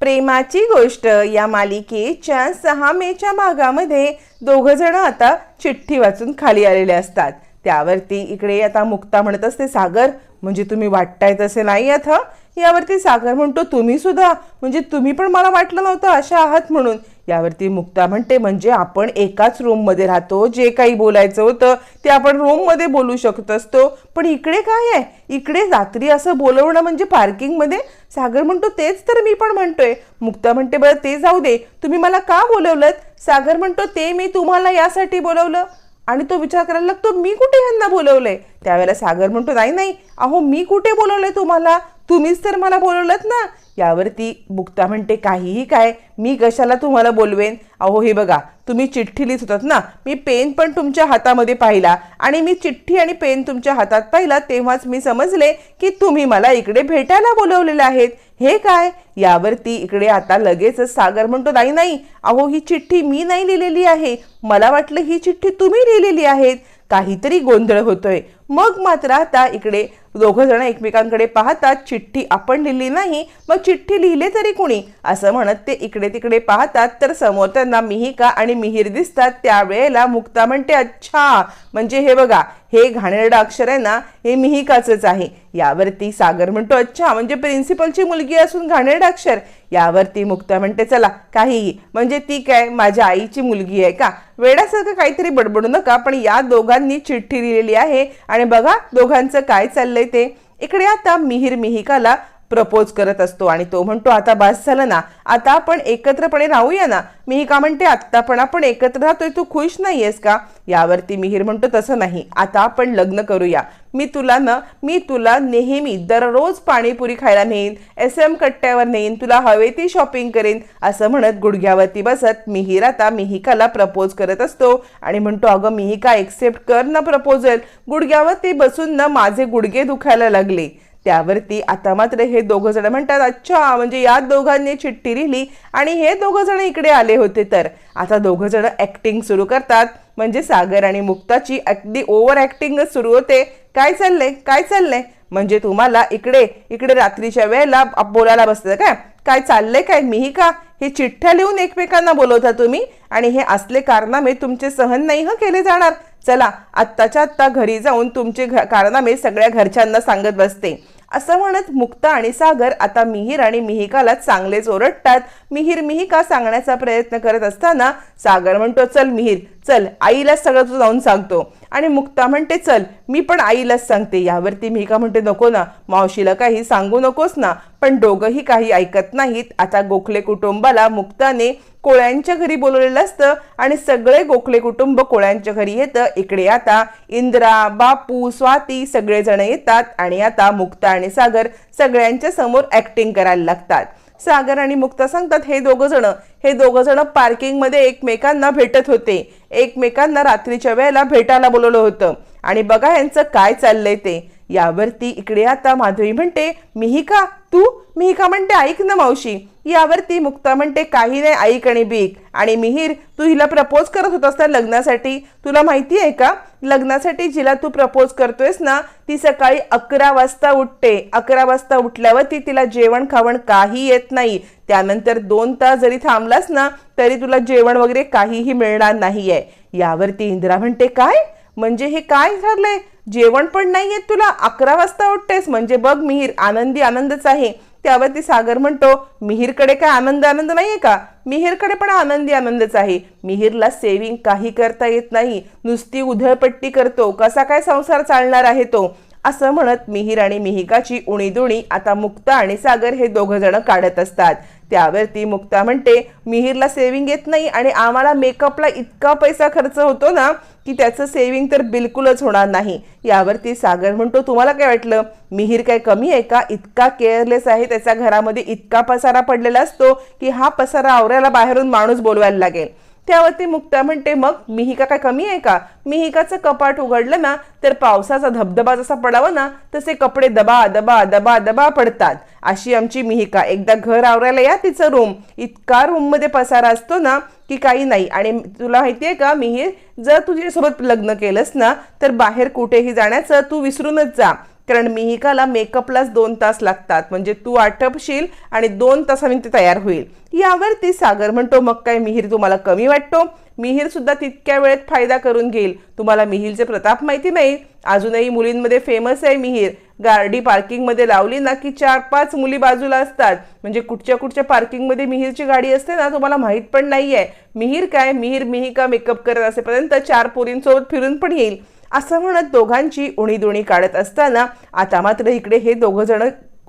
प्रेमाची गोष्ट या मालिकेच्या सहा मेच्या भागामध्ये दोघ जण आता चिठ्ठी वाचून खाली आलेले असतात. त्यावरती इकडे आता मुक्ता म्हणत असते सागर म्हणजे तुम्ही वाटताय तसे नाही आता यावरती सागर म्हणतो तुम्ही सुद्धा म्हणजे तुम्ही पण मला वाटलं नव्हतं अशा आहात म्हणून. यावरती मुक्ता म्हणते म्हणजे आपण एकाच रूममध्ये राहतो जे काही बोलायचं होतं ते आपण रूममध्ये बोलू शकत असतो. पण इकडे काय आहे? इकडे रात्री असं बोलवणं म्हणजे पार्किंगमध्ये सागर म्हणतो तेच तर मी पण म्हणतोय. मुक्ता म्हणते बरं ते जाऊ दे. तुम्ही मला का बोलवलं सागर म्हणतो ते मी तुम्हाला यासाठी बोलवलं. आणि तो विचार करायला लागतो मी कुठे ह्यांना बोलवलंय? त्यावेळेला सागर म्हणतो नाही नाही. अहो मी कुठे बोलवलंय तुम्हाला? तुम्हीच तर मला बोलवलंत ना. यावरती मुक्ता म्हणते काहीही काय मी कशाला तुम्हाला बोलवेन? अहो हे बघा तुम्ही चिठ्ठी लिहित होतात ना मी पेन पण तुमच्या हातामध्ये पाहिला आणि मी चिठ्ठी आणि पेन तुमच्या हातात पाहिला तेव्हाच मी समजले की तुम्ही मला इकडे भेटायला बोलवलेले आहेत. हे काय? यावरती इकडे आता लगेचच सागर म्हणतो नाही नाही अहो ही चिठ्ठी मी नाही लिहिलेली आहे. मला वाटलं ही चिठ्ठी तुम्ही लिहिलेली आहेत. काहीतरी गोंधळ होतोय. मग मात्र आता इकडे दोघं जण एकमेकांकडे पाहतात चिठ्ठी आपण लिहिली नाही मग चिठ्ठी लिहिले तरी कुणी? असं म्हणत ते इकडे तिकडे पाहतात तर समोर त्यांना मिहिका आणि मिहीर दिसतात. त्यावेळेला मुक्ता म्हणते अच्छा म्हणजे हे बघा हे घाणेरडं अक्षर आहे ना हे मिहिकाचंच आहे. यावरती सागर म्हणतो अच्छा म्हणजे प्रिन्सिपलची मुलगी असून घाणेरडं अक्षर. यावरती मुक्ता म्हणते चला काहीही. म्हणजे ती काय माझ्या आईची मुलगी आहे का? वेड्यासारखं काहीतरी बडबडू नका पण या दोघांनी चिठ्ठी लिहिलेली आहे. आणि बघा दोघांचं काय चाललंय ते. इकडे आता मिहीर मिहिकाला प्रपोज करत असतो आणि तो म्हणतो आता बस झालं ना आता आपण एकत्रपणे राहूया ना. मिहिका म्हणते आत्ता पण आपण एकत्र राहतोय तू खुश नाही आहेस का? यावरती मिहीर म्हणतो तसं नाही आता आपण लग्न करूया. मी तुला ना मी तुला नेहमी दररोज पाणीपुरी खायला नेईन एस एम कट्ट्यावर नेईन तुला हवे ती शॉपिंग करेन. असं म्हणत गुडघ्यावरती बसत मिहीर आता मिहिकाला प्रपोज करत असतो आणि म्हणतो अगं मिहिका एक्सेप्ट कर ना प्रपोजल गुडघ्यावरती बसून ना माझे गुडघे दुखायला लागले. त्यावरती आता मात्र हे दोघं जण म्हणतात अच्छा म्हणजे या दोघांनी चिठ्ठी लिहिली आणि हे दोघं जण इकडे आले होते तर. आता दोघं जण ॲक्टिंग सुरू करतात. म्हणजे सागर आणि मुक्ताची अगदी ओव्हर ॲक्टिंगच सुरू होते. काय चाललंय? काय चाललंय? म्हणजे तुम्हाला इकडे इकडे रात्रीच्या वेळेला बोलायला बसतं काय काय चाललंय काय? मीही का? हे चिठ्ठ्या लिहून एकमेकांना बोलवता तुम्ही? आणि हे असले कारनामे तुमचे सहन नाही ह केले जाणार? चला आत्ताच्या आत्ता घरी जाऊन तुमचे घ कारनामे सगळ्या घरच्यांना सांगत बसते. असं म्हणत मुक्ता आणि सागर आता मिहीर आणि मिहिकाला चांगलेच ओरडतात. मिहीर मिहिका सांगण्याचा प्रयत्न करत असताना सागर म्हणतो चल मिहीर चल आईला सगळं तू जाऊन सांगतो. आणि मुक्ता म्हणते चल मी पण आईलाच सांगते यावरती मी का म्हणते नको ना मावशीला काही सांगू नकोस ना पण दोघंही काही ऐकत नाहीत. आता गोखले कुटुंबाला मुक्ताने कोळ्यांच्या घरी बोलवलेलं असतं आणि सगळे गोखले कुटुंब कोळ्यांच्या घरी येतं. इकडे आता इंद्रा बापू स्वाती सगळेजण येतात आणि आता मुक्ता आणि सागर सगळ्यांच्या समोर ॲक्टिंग करायला लागतात. सागर आणि मुक्ता सांगतात हे दोघं जण हे दोघं जण पार्किंगमध्ये एकमेकांना भेटत होते. एकमेकांना रात्रीच्या वेळेला भेटायला बोलवलं होतं. आणि बघा यांचं काय चाललंय ते. यावरती इकडे आता माधवी म्हणते मिहिका तू? मिहिका म्हणते? ऐक ना मावशी. यावरती मुक्ता म्हणते काही नाही ऐक आणि बीक. आणि मिहीर तू हिला प्रपोज करत होतास ना लग्नासाठी? तुला माहिती आहे का? लग्नासाठी जिला तू प्रपोज करतोयस ना ती सकाळी अकरा वाजता उठते. अकरा वाजता उठल्यावरती तिला जेवण खावण काही येत नाही. त्यानंतर दोन तास जरी थांबलास ना तरी तुला जेवण वगैरे काहीही मिळणार नाहीये. यावरती इंदिरा म्हणते काय? म्हणजे हे काय झालंय जेवण पण नाही येत तुला अकरा वाजता उठतेस. म्हणजे बघ मिहीर आनंदी आनंदच आहे. त्यावरती सागर म्हणतो मिहीरकडे काय आनंद आनंद नाहीये का? मिहीरकडे पण आनंदी आनंदच आहे. मिहीरला सेविंग काही करता येत नाही. नुसती उधळपट्टी करतो. कसा काय संसार चालणार आहे तो? असं म्हणत मिहीर आणि मिहिकाची उणीदुणी आता मुक्ता आणि सागर हे दोघं जण काढत असतात. त्यावरती मुक्ता म्हणते मिहीरला सेविंग येत नाही आणि आम्हाला मेकअपला इतका पैसा खर्च होतो ना की त्याचं सेविंग तर बिलकुलच होणार नाही. यावरती सागर म्हणतो तुम्हाला काय वाटलं? मिहीर काय कमी आहे का? इतका केअरलेस आहे त्याच्या घरामध्ये इतका पसारा पडलेला असतो की हा पसारा आवऱ्याला बाहेरून माणूस बोलवायला लागेल. त्यावरती मुक्ता म्हणते मग मिहिका काय कमी आहे का? मिहिकाचं कपाट उघडलं ना तर पावसाचा धबधबा जसा पडावा ना तसे कपडे दबा दबा दबा दबा पडतात. अशी आमची मिहिका. एकदा घर आवरायला या तिचं रूम. इतका रूममध्ये पसारा असतो ना की काही नाही. आणि तुला माहिती आहे का मिहीर जर तुझ्यासोबत लग्न केलंस ना तर बाहेर कुठेही जाण्याचं तू विसरूनच जा. कारण मिहिकाला मेकअपलाच दोन तास लागतात. म्हणजे तू आटपशील आणि दोन तासांनी ते तयार होईल. यावरती सागर म्हणतो मग काय मिहीर तुम्हाला कमी वाटतो? मिहीर सुद्धा तितक्या वेळेत फायदा करून घेईल. तुम्हाला मिहीरचे प्रताप माहिती नाही. अजूनही मुलींमध्ये फेमस आहे मिहीर. गाडी पार्किंगमध्ये लावली ना की चार पाच मुली बाजूला असतात. म्हणजे कुठच्या कुठच्या पार्किंगमध्ये मिहीरची गाडी असते ना तुम्हाला माहीत पण नाही आहे मिहीर काय? मिहीर मिहिका मेकअप करत असेपर्यंत चार पोरींसोबत फिरून पण येईल. असं म्हणत दोघांची उणीदुणी काढत असताना आता मात्र इकडे हे दोघं जण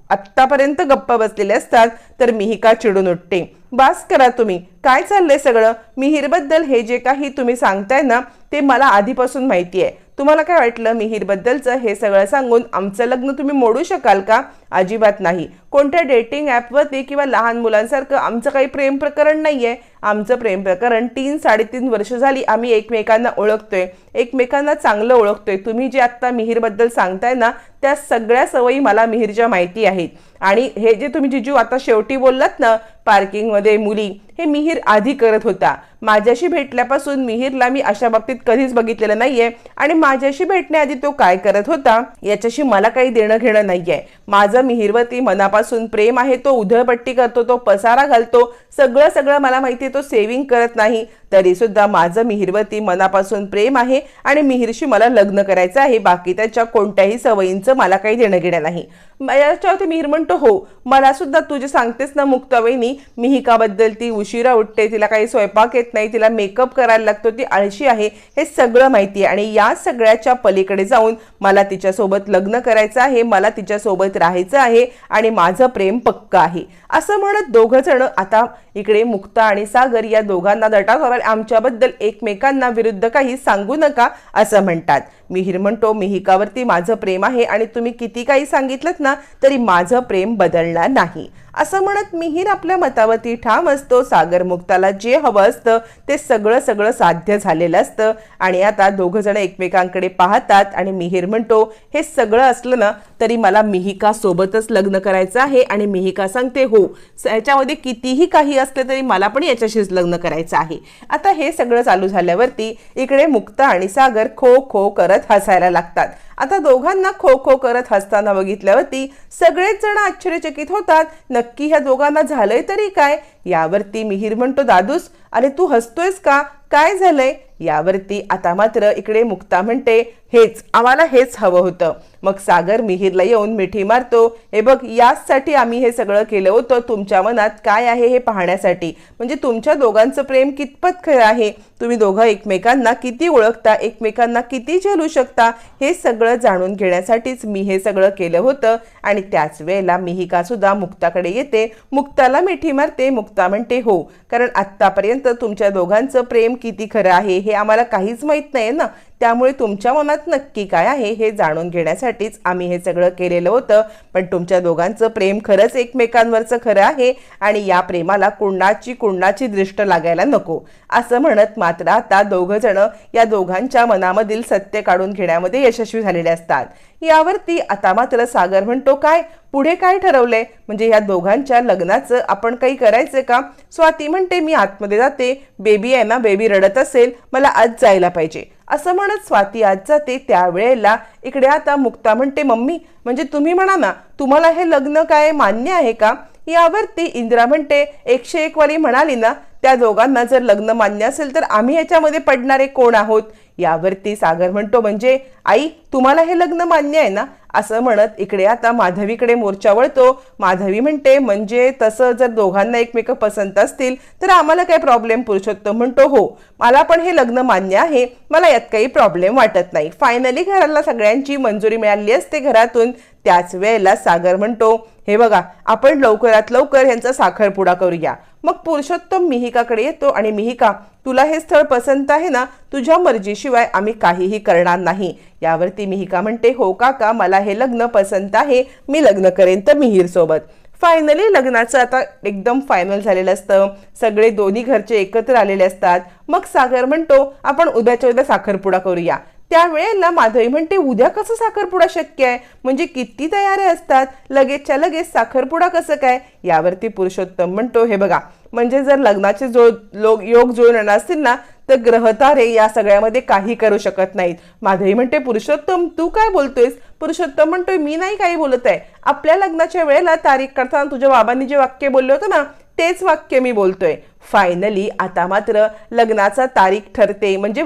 आत्तापर्यंत गप्प बसलेले असतात तर मिहिका चिडून उठते बास करा तुम्ही काय चाललंय सगळं? मिहीरबद्दल हे जे काही तुम्ही सांगताय ना ते मला आधीपासून माहिती आहे तुम्हाला काय वाटलं मिहीरबद्दलचं हे सगळं सांगून आमचं लग्न तुम्ही मोडू शकाल का? अजिबात नाही. कोणत्या डेटिंग ॲपवरती किंवा लहान मुलांसारखं आमचं काही प्रेम प्रकरण नाही आहे आमचं प्रेम प्रकरण तीन साडेतीन वर्ष झाली आम्ही एकमेकांना ओळखतोय. एकमेकांना चांगलं ओळखतोय. तुम्ही जे आत्ता मिहीरबद्दल सांगताय ना त्या सगळ्या सवयी मला मिहीरच्या माहिती आहेत. आणि हे जे तुम्ही जिजू आता शेवटी बोललात ना पार्किंगमध्ये मुली हे मिहीर आधी करत होता. माझ्याशी भेटल्यापासून मिहीरला मी अशा बाबतीत कधीच बघितलेलं नाहीये. आणि माझ्याशी भेटण्याआधी तो काय करत होता याच्याशी मला काही देणं घेणं नाहीये. माझं मिहीरवरती मनापासून प्रेम आहे तो उधळपट्टी करतो तो पसारा घालतो सगळं सगळं मला माहिती आहे तो सेविंग करत नाही. तरी सुद्धा माझं मिहीरवरती मनापासून प्रेम आहे आणि मिहिरशी मला लग्न करायचं आहे बाकी त्याच्या कोणत्याही सवयींचं मला काही देणं घेणं नाही. याच्यावरती मिहीर म्हणतो हो. मला सुद्धा तू जे सांगतेस ना मुक्तावहिनी मिहिकाबद्दल ती उशिरा उठते तिला काही स्वयंपाक येत नाही तिला मेकअप करायला लागतो ती आळशी आहे हे सगळं माहिती आहे. आणि या सगळ्याच्या पलीकडे जाऊन मला तिच्यासोबत लग्न करायचं आहे मला तिच्यासोबत राहायचं आहे आणि माझं प्रेम पक्क आहे. असं म्हणत दोघं जण आता इकडे मुक्ता आणि सागर या दोघांना दटावर आमच्याबद्दल एकमेकांना विरुद्ध काही सांगू नका असं म्हणतात. मिहीर म्हणतो मिहिकावरती माझं प्रेम आहे आणि तुम्ही किती काही सांगितलं ना तरी माझं प्रेम बदलणार नाही. असं म्हणत मिहीर आपल्या मतावरती ठाम असतो. सागर मुक्ताला जे हवं असतं ते सगळं सगळं साध्य झालेलं असतं. आणि आता दोघं जण एकमेकांकडे पाहतात आणि मिहीर म्हणतो हे सगळं असलं ना तरी मला मिहिका सोबतच लग्न करायचं आहे आणि मिहिका सांगते हो याच्यामध्ये कितीही काही असलं तरी मला पण याच्याशीच लग्न करायचं आहे. आता हे सगळं चालू झाल्यावरती इकडे मुक्ता आणि सागर खो खो करत हसायला लागतात. आता दोघांना खो खो करत हसताना बघितल्यावरती सगळेच जण आश्चर्यचकित होतात. नक्की ह्या दोघांना झालंय तरी काय? यावरती मिहीर म्हणतो दादूस अरे तू हसतोयस का? काय झालंय? यावरती आता मात्र इकडे मुक्ता म्हणते हेच आम्हाला हेच हवं होतं. मग सागर मिहीरला येऊन मिठी मारतो हे बघ याचसाठी आम्ही हे सगळं केलं होतं. तुमच्या मनात काय आहे हे पाहण्यासाठी? म्हणजे तुमच्या दोघांचं प्रेम कितपत खरं आहे? तुम्ही दोघं एकमेकांना किती ओळखता? एकमेकांना किती झेलू शकता? हे सगळं जाणून घेण्यासाठीच मी हे सगळं केलं होतं. आणि त्याच वेळेला मिहिकासुद्धा मुक्ताकडे येते. मुक्ताला मिठी मारते. मुक्ता म्हणते हो कारण आत्तापर्यंत तुमच्या दोघांचं प्रेम किती खरं आहे हे आम्हाला काहीच माहीत नाही ना. त्यामुळे तुमच्या मनात नक्की काय आहे हे जाणून घेण्यासाठीच आम्ही हे सगळं केलेलं होतं. पण तुमच्या दोघांचं प्रेम खरंच एकमेकांवरचं खरं आहे आणि या प्रेमाला कुणाची कुणाची दृष्ट लागायला नको असं म्हणत मात्र आता दोघंजणं या दोघांच्या मनामधील सत्य काढून घेण्यामध्ये यशस्वी झालेले असतात. यावरती आता मात्र सागर म्हणतो काय? पुढे काय ठरवलंय? म्हणजे या दोघांच्या लग्नाचं आपण काही करायचं का? स्वाती म्हणते मी आतमध्ये जाते. बेबी आहे ना बेबी रडत असेल. मला आज जायला पाहिजे. असं म्हणत स्वाती आज जाते त्यावेळेला इकडे आता मुक्ता म्हणते मम्मी म्हणजे तुम्ही म्हणा ना तुम्हाला हे लग्न काय मान्य आहे का? यावरती इंदिरा म्हणते एकशे एक वाली म्हणाली ना त्या दोघांना जर लग्न मान्य असेल तर आम्ही याच्यामध्ये पडणारे कोण आहोत? यावरती सागर म्हणतो म्हणजे आई तुम्हाला हे लग्न मान्य आहे ना असं म्हणत इकडे आता माधवीकडे मोर्चा वळतो. माधवी म्हणते म्हणजे तसं जर दोघांना एकमेक पसंत असतील तर आम्हाला काय प्रॉब्लेम पुरुषोत्तम म्हणतो? हो मला पण हे लग्न मान्य आहे. मला यात काही प्रॉब्लेम वाटत नाही. फायनली घराला सगळ्यांची मंजुरी मिळाली असते घरातून. त्याच वेळेला सागर म्हणतो हे बघा आपण लवकरात लवकर यांचा साखरपुडा करूया. मग पुरुषोत्तम मिहिकाकडे येतो आणि मिहिका तुला हे स्थळ पसंत आहे ना? तुझ्या मर्जीशिवाय आम्ही काहीही करणार नाही. यावरती मिहिका म्हणते हो काका मला हे लग्न पसंत आहे. मी लग्न करेन तर मिहीरसोबत फायनली लग्नाचं आता एकदम फायनल झालेलं असतं. सगळे दोन्ही घरचे एकत्र आलेले असतात. मग सागर म्हणतो आपण उद्याच्या उद्या साखरपुडा करूया. त्यावेळेला माधवी म्हणते उद्या कसं साखरपुडा शक्य आहे? म्हणजे किती तयाऱ्या असतात? लगेचच्या लगेच साखरपुडा कसं काय? यावरती पुरुषोत्तम म्हणतो हे बघा म्हणजे जर लग्नाचे जो लोक योग जुळून येणार असतील ना तर ग्रहतारे या सगळ्यामध्ये काही करू शकत नाहीत. माधवी म्हणते पुरुषोत्तम तू काय बोलतोयस? पुरुषोत्तम म्हणतोय मी नाही काही बोलत आहे. आपल्या लग्नाच्या वेळेला तारीख करताना तुझ्या बाबांनी जे वाक्य बोलले होतं ना तेच वाक्य मी बोलतोय. फायनली आता मात्र लग्नाचा तारीख ठरते. म्हणजे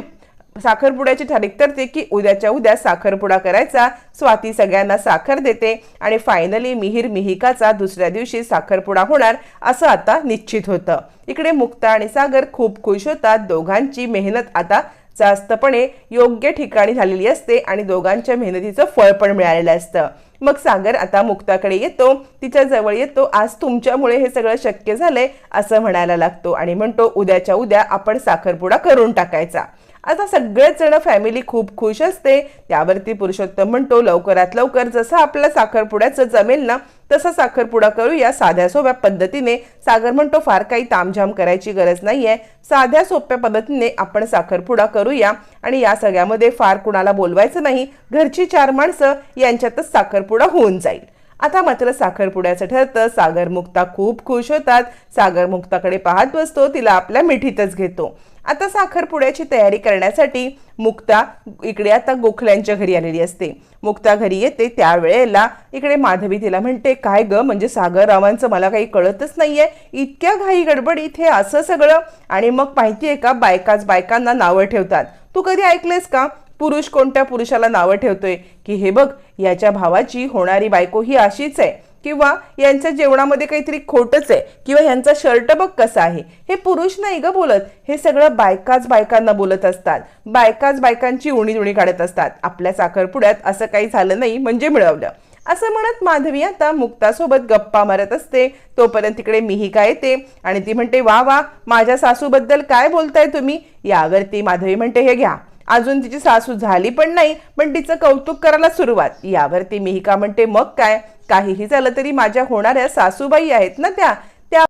साखरपुड्याची तारीख ठरते की उद्याच्या उद्या साखरपुडा करायचा स्वाती सगळ्यांना साखर देते आणि फायनली मिहीर मिहिकाचा दुसऱ्या दिवशी साखरपुडा होणार असं आता निश्चित होतं. इकडे मुक्ता आणि सागर खूप खुश होतात. दोघांची मेहनत आता जास्तपणे योग्य ठिकाणी झालेली असते आणि दोघांच्या मेहनतीचं फळ पण मिळालेलं असतं. मग सागर आता मुक्ताकडे येतो तिच्या जवळ येतो आज तुमच्यामुळे हे सगळं शक्य झालंय असं म्हणायला लागतो आणि म्हणतो उद्याच्या उद्या आपण साखरपुडा करून टाकायचा. आता सगळेच जण फॅमिली खूप खुश असते. त्यावरती पुरुषोत्तम म्हणतो लवकरात लवकर जसं आपल्या साखरपुड्याचं जमेल ना तसं साखरपुडा करूया साध्या सोप्या पद्धतीने. सागर म्हणतो फार काही तामझाम करायची गरज नाही आहे साध्या सोप्या पद्धतीने आपण साखरपुडा करूया. आणि या सगळ्यामध्ये फार कुणाला बोलवायचं नाही. घरची चार माणसं यांच्यातच साखरपुडा होऊन जाईल. आता मात्र साखरपुड्याचं ठरतं. सागर मुक्ता खूप खुश होतात. सागर मुक्ताकडे पाहत बसतो. तिला आपल्या मिठीतच घेतो. आता साखरपुड्याची तयारी करण्यासाठी मुक्ता इकडे आता गोखल्यांच्या घरी आलेली असते. मुक्ता घरी येते त्यावेळेला इकडे माधवी तिला म्हणते काय ग? म्हणजे सागररावांचं मला काही कळतच नाही आहे इतक्या घाई गडबडीत हे असं सगळं? आणि मग माहिती आहे का बायकाच बायकांना नावं ठेवतात. तू कधी ऐकलेस का? पुरुष कोणत्या पुरुषाला नावं ठेवतोय? की हे बघ याच्या भावाची होणारी बायको ही अशीच आहे. किंवा यांच्या जेवणामध्ये काहीतरी खोटच आहे. किंवा यांचा शर्ट बघ कसा आहे. हे पुरुष नाही ग बोलत. हे सगळं बायकाच बायकांना बोलत असतात. बायकाच बायकांची उणी उणी काढत असतात. आपल्या साखरपुड्यात असं काही झालं नाही म्हणजे मिळवलं. असं म्हणत माधवी आता मुक्तासोबत गप्पा मारत असते. तोपर्यंत तिकडे मिहिका येते? आणि ती म्हणते वा वा माझ्या सासूबद्दल काय बोलताय तुम्ही? यावरती माधवी म्हणते हे घ्या. अजून तिची सासू झाली पण नाही पण तिचं कौतुक करायला सुरुवात. यावरती मिहिका म्हणते मग काय? काहीही झालं तरी माझ्या होणाऱ्या सासूबाई आहेत ना त्या? त्या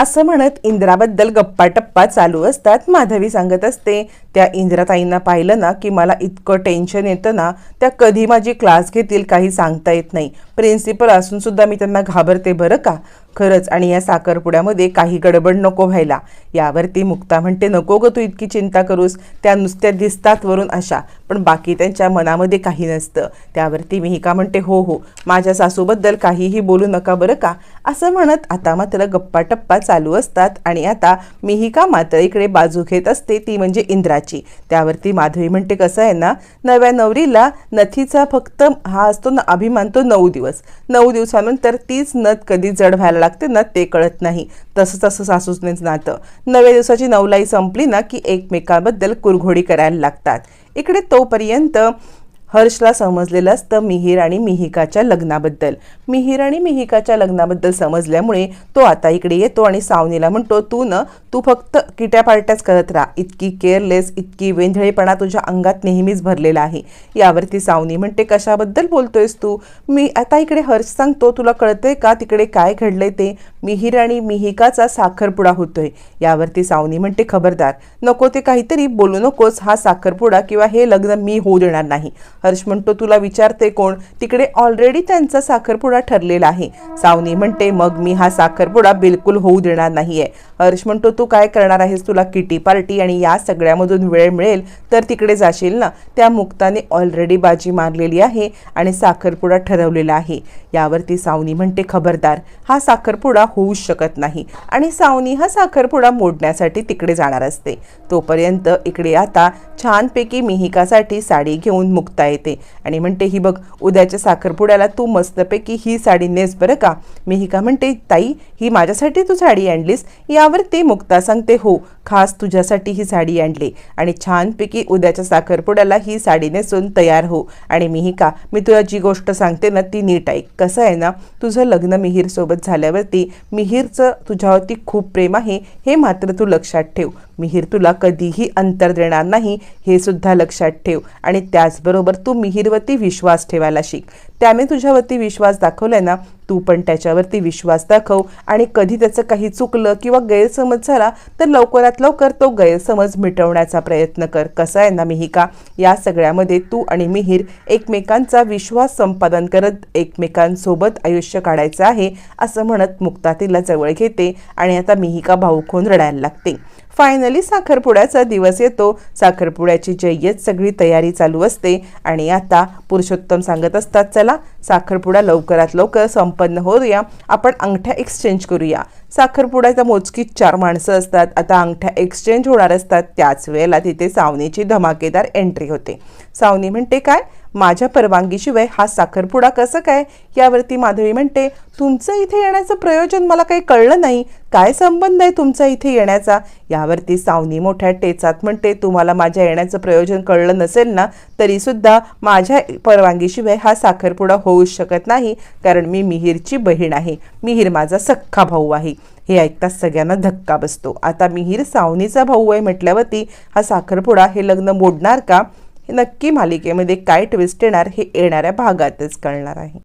असं म्हणत इंद्राबद्दल गप्पा टप्पा चालू असतात. माधवी सांगत असते त्या इंद्राताईंना पाहिलं ना की मला इतकं टेन्शन येतं ना त्या कधी माझी क्लास घेतील काही सांगता येत नाही. प्रिन्सिपल असून सुद्धा मी त्यांना घाबरते बरं का? खरंच आणि या साखरपुड्यामध्ये काही गडबड नको व्हायला. यावरती मुक्ता म्हणते नको ग तू इतकी चिंता करूस. त्या नुसत्या दिसतात वरून अशा. पण बाकी त्यांच्या मनामध्ये काही नसतं. त्यावरती मिहिका म्हणते हो हो. माझ्या सासूबद्दल काहीही बोलू नका बरं का? असं म्हणत आता मात्र गप्पा टप्पा चालू असतात आणि आता मिहिका मात्र इकडे बाजू घेत असते ती म्हणजे इंद्राची. त्यावरती माधवी म्हणते कसं आहे ना? नव्या नवरीला नथीचा फक्त हा असतो ना अभिमान तो नऊ दिवस. नऊ दिवसानंतर तीच नथ कधी जड व्हायला लागते ना ते कळत नाही. तसं तसं सासूचनेच नातं. नव्या दिवसाची नवलाई संपली ना की एकमेकांबद्दल कुरघोडी करायला लागतात. इकडे तोपर्यंत हर्षला समजलेलं असतं मिहीर आणि मिहिकाच्या लग्नाबद्दल. मिहीर आणि मिहिकाच्या लग्नाबद्दल समजल्यामुळे तो आता इकडे येतो आणि सावनीला म्हणतो तू न तू फक्त किट्या पार्ट्याच करत राहा. इतकी केअरलेस इतकी वेंधळेपणा तुझ्या अंगात नेहमीच भरलेला आहे. यावरती सावनी म्हणते कशाबद्दल बोलतोयस तू? मी आता इकडे हर्ष सांगतो तुला कळतंय का तिकडे काय घडलंय ते? मिहीर आणि मिहिकाचा साखरपुडा होतोय. यावरती सावनी म्हणते खबरदार नको ते काहीतरी बोलू नकोस हा साखरपुडा किंवा हे लग्न मी होऊ देणार नाही. हर्ष म्हणतो तुला विचारते कोण? तिकडे ऑलरेडी त्यांचा साखरपुडा ठरलेला आहे. सावनी म्हणते मग मी हा साखरपुडा बिलकुल होऊ देणार नाहीये. हर्ष म्हणतो तू काय करणार आहेस? तुला किटी पार्टी आणि या सगळ्यामधून वेळ मिळेल तर तिकडे जाशील ना? त्या मुक्ताने ऑलरेडी बाजी मारलेली आहे आणि साखरपुडा ठरवलेला आहे. यावरती सावनी म्हणते खबरदार हा साखरपुडा होऊच शकत नाही आणि सावनी हा साखरपुडा मोडण्यासाठी तिकडे जाणार असते. तोपर्यंत इकडे आता छानपैकी मिहिकासाठी साडी घेऊन मुक्ता येते आणि म्हणते ही बघ उद्याच्या साखरपुड्याला तू मस्तपैकी ही साडी नेस बरं का? मिहिका म्हणते ताई ही माझ्यासाठी तू साडी आणलीस? या यावर ते मुक्ता सांगते हो खास तुझ्यासाठी ही साडी आणली. आणि छानपैकी उद्याच्या साखरपुड्याला ही साडी नेसून तयार हो. आणि मिहिका मी तुला जी गोष्ट सांगते ना ती नीट ऐक. कसं आहे ना तुझं लग्न मिहीरसोबत झाल्यावरती मिहीरचं तुझ्यावरती खूप प्रेम आहे हे मात्र तू लक्षात ठेव. मिहीर तुला कधीही अंतर देणार नाही हे सुद्धा लक्षात ठेव. आणि त्याचबरोबर तू मिहीरवरती विश्वास ठेवायला शिक. त्याने तुझ्यावरती विश्वास दाखवलाय ना तू पण त्याच्यावरती विश्वास दाखव. आणि कधी त्याचं काही चुकलं किंवा गैरसमज झाला तर लवकरात लवकरात लवकर तो गैरसमज मिटवण्याचा प्रयत्न कर. कसं आहे ना मिहिका? या सगळ्यामध्ये तू आणि मिहीर एकमेकांचा विश्वास संपादन करत एकमेकांसोबत आयुष्य काढायचं आहे असं म्हणत मुक्ता तिला जवळ घेते आणि आता मिहिका भाऊखोन रडायला लागते. फायनली साखरपुड्याचा दिवस येतो. साखरपुड्याची जय्यत सगळी तयारी चालू असते. आणि आता पुरुषोत्तम सांगत असतात चला साखरपुडा लवकरात लवकर संपन्न होऊया. आपण अंगठ्या एक्सचेंज करूया. साखरपुड्याचा मोजकीच चार माणसं असतात. आता अंगठ्या एक्सचेंज होणार असतात. त्याच वेळेला तिथे सावनीची धमाकेदार एंट्री होते. सावनी म्हणते काय? माझ्या परवानगीशिवाय हा साखरपुडा कसं काय? यावरती माधवी म्हणते तुमचं इथे येण्याचं प्रयोजन मला काही कळलं नाही. काय संबंध आहे तुमचा इथे येण्याचा? यावरती सावनी मोठ्या टेचात म्हणते तुम्हाला माझ्या येण्याचं प्रयोजन कळलं नसेल ना तरीसुद्धा माझ्या परवानगीशिवाय हा साखरपुडा होऊच शकत नाही कारण मी मिहीरची बहीण आहे. मिहीर माझा सख्खा भाऊ आहे. हे ऐकताच सगळ्यांना धक्का बसतो. आता मिहीर सावनीचा भाऊ आहे म्हटल्यावरती हा साखरपुडा हे लग्न मोडणार का? हे नक्की मालिकेमध्ये काय ट्विस्ट येणार हे येणाऱ्या भागातच कळणार आहे.